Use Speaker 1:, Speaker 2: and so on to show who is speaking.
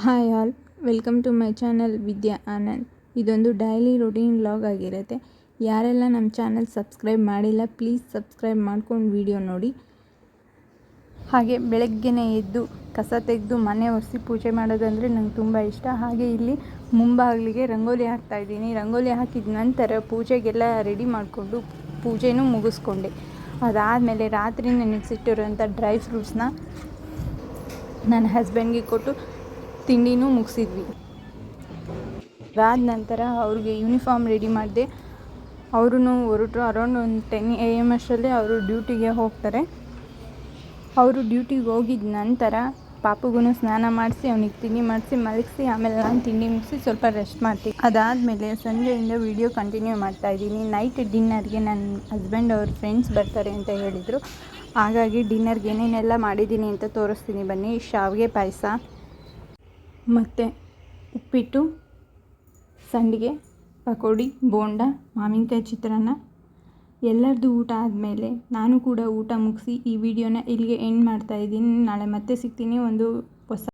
Speaker 1: Hi all welcome to my channel Vidya Anand ಇದೊಂದು daily routine vlog ಆಗಿರುತ್ತೆ. ಯಾರೆಲ್ಲ ನಮ್ಮ ಚಾನಲ್ ಸಬ್ಸ್ಕ್ರೈಬ್ ಮಾಡಿಲ್ಲ ಪ್ಲೀಸ್ ಸಬ್ಸ್ಕ್ರೈಬ್ ಮಾಡ್ಕೊಂಡು ವಿಡಿಯೋ ನೋಡಿ. ಹಾಗೆ ಬೆಳಗ್ಗೆನೇ ಎದ್ದು ಕಸ ತೆಗೆದು ಮನೆ ಒರೆಸಿ ಪೂಜೆ ಮಾಡೋದಂದರೆ ನಂಗೆ ತುಂಬ ಇಷ್ಟ. ಹಾಗೆ ಇಲ್ಲಿ ಮುಂಬಾಗಿಲಿಗೆ ರಂಗೋಲಿ ಹಾಕ್ತಾ ಇದ್ದೀನಿ. ರಂಗೋಲಿ ಹಾಕಿದ ನಂತರ ಪೂಜೆಗೆಲ್ಲ ರೆಡಿ ಮಾಡಿಕೊಂಡು ಪೂಜೆನೂ ಮುಗಿಸ್ಕೊಂಡೆ. ಅದಾದಮೇಲೆ ರಾತ್ರಿ ನೆನೆಸಿಟ್ಟಿರೋಂಥ ಡ್ರೈ ಫ್ರೂಟ್ಸ್ನ ನನ್ನ ಹಸ್ಬೆಂಡ್ಗೆ ಕೊಟ್ಟು ತಿಂಡಿನೂ ಮುಗಿಸಿದ್ವಿ. ಅದಾದ ನಂತರ ಅವ್ರಿಗೆ ಯೂನಿಫಾರ್ಮ್ ರೆಡಿ ಮಾಡಿದೆ. ಅವರು ಹೊರಟರು ಅರೌಂಡ್ ಒಂದು ಟೆನ್ ಎ ಎಂ ಅಷ್ಟರಲ್ಲಿ ಅವರು ಡ್ಯೂಟಿಗೆ ಹೋಗ್ತಾರೆ. ಅವರು ಡ್ಯೂಟಿಗೆ ಹೋಗಿದ ನಂತರ ಪಾಪುಗೂ ಸ್ನಾನ ಮಾಡಿಸಿ ಅವನಿಗೆ ತಿಂಡಿ ಮಾಡಿಸಿ ಮಲಗಿಸಿ ಆಮೇಲೆ ನಾನು ತಿಂಡಿ ಮುಗಿಸಿ ಸ್ವಲ್ಪ ರೆಸ್ಟ್ ಮಾಡ್ತೀನಿ ಅದಾದಮೇಲೆ ಸಂಜೆಯಿಂದ ವೀಡಿಯೋ ಕಂಟಿನ್ಯೂ ಮಾಡ್ತಾ ಇದ್ದೀನಿ. ನೈಟ್ ಡಿನ್ನರ್ಗೆ ನನ್ನ ಹಸ್ಬೆಂಡ್ ಅವ್ರ ಫ್ರೆಂಡ್ಸ್ ಬರ್ತಾರೆ ಅಂತ ಹೇಳಿದರು. ಹಾಗಾಗಿ ಡಿನ್ನರ್ಗೆ ಏನೇನೆಲ್ಲ ಮಾಡಿದ್ದೀನಿ ಅಂತ ತೋರಿಸ್ತೀನಿ ಬನ್ನಿ. ಶಾವಿಗೆ ಪಾಯಸ ಮತ್ತು ಉಪ್ಪಿಟ್ಟು, ಸಂಡಿಗೆ, ಪಕೋಡಿ, ಬೋಂಡ, ಮಾವಿನಕಾಯಿ ಚಿತ್ರಾನ್ನ. ಎಲ್ಲರದ್ದು ಊಟ ಆದಮೇಲೆ ನಾನು ಕೂಡ ಊಟ ಮುಗಿಸಿ ಈ ವಿಡಿಯೋನ ಇಲ್ಲಿಗೆ ಎಂಡ್ ಮಾಡ್ತಾ ಇದ್ದೀನಿ. ನಾಳೆ ಮತ್ತೆ ಸಿಗ್ತೀನಿ ಒಂದು